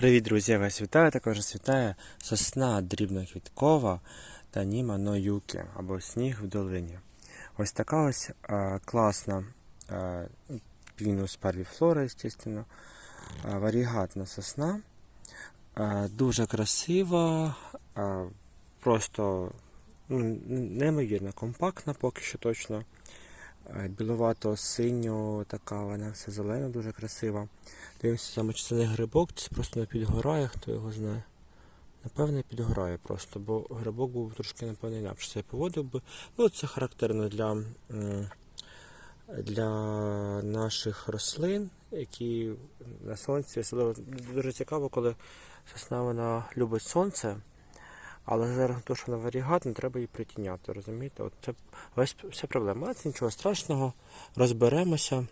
Привіт, друзі! Я вас вітаю. Також вас вітає сосна дрібноквіткова та Німа Ноюки або сніг в долині. Ось така ось е, класна е, пінус парвіфлора, звісно, е, варігатна сосна. Е, дуже красива, е, просто ну, неймовірно компактна, поки що точно. Е, Біловато синьо, така вона все зелена, дуже красива. Дивимося саме, чи це не грибок, це просто не підгорає, хто його знає. Напевне, підгорає просто, бо грибок був трошки, напевно, інакше себе поводив би. Ну, це характерно для, для наших рослин, які на сонці. Дуже цікаво, коли сосна вона любить сонце, але зараз то, що вона варігатна, треба її притіняти, розумієте? От це весь вся проблема. Це нічого страшного, розберемося.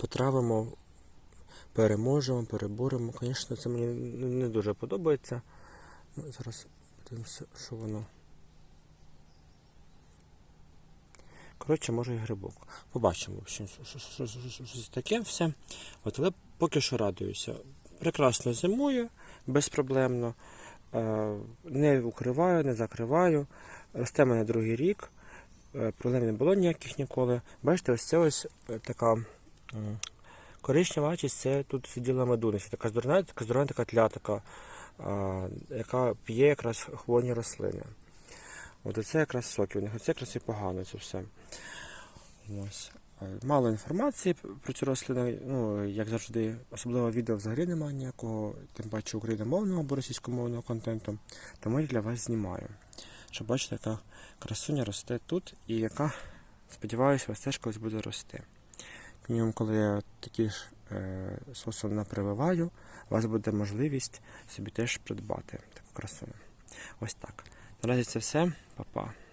потравимо, переможемо, переборемо. Звісно, це мені не дуже подобається. Зараз подивимося, що воно. Коротше, може і грибок. Побачимо, що це таке все. От, але поки що радуюся. Прекрасно зимує, безпроблемно. Е, Не укриваю, не закриваю. Росте мене другий рік. Е, Проблем не було ніяких ніколи. Бачите, ось це ось е, така коричнева бачить, це тут сиділа медуниця. Така здорова, така здорова така тля, така, яка п'є якраз хвойні рослини. От оце якраз соки у них, оце якраз і погано це все. Ось. Е, Мало інформації про цю рослину, ну, як завжди, особливо відео взагалі немає ніякого, тим паче україномовного або російськомовного контенту, тому я для вас знімаю. Щоб бачите, яка красуня росте тут і яка, сподіваюся, вас теж колись буде рости. Мінімум, коли я такі ж е, сосом напрививаю, у вас буде можливість собі теж придбати таку красуню. Ось так. Наразі це все. Па-па.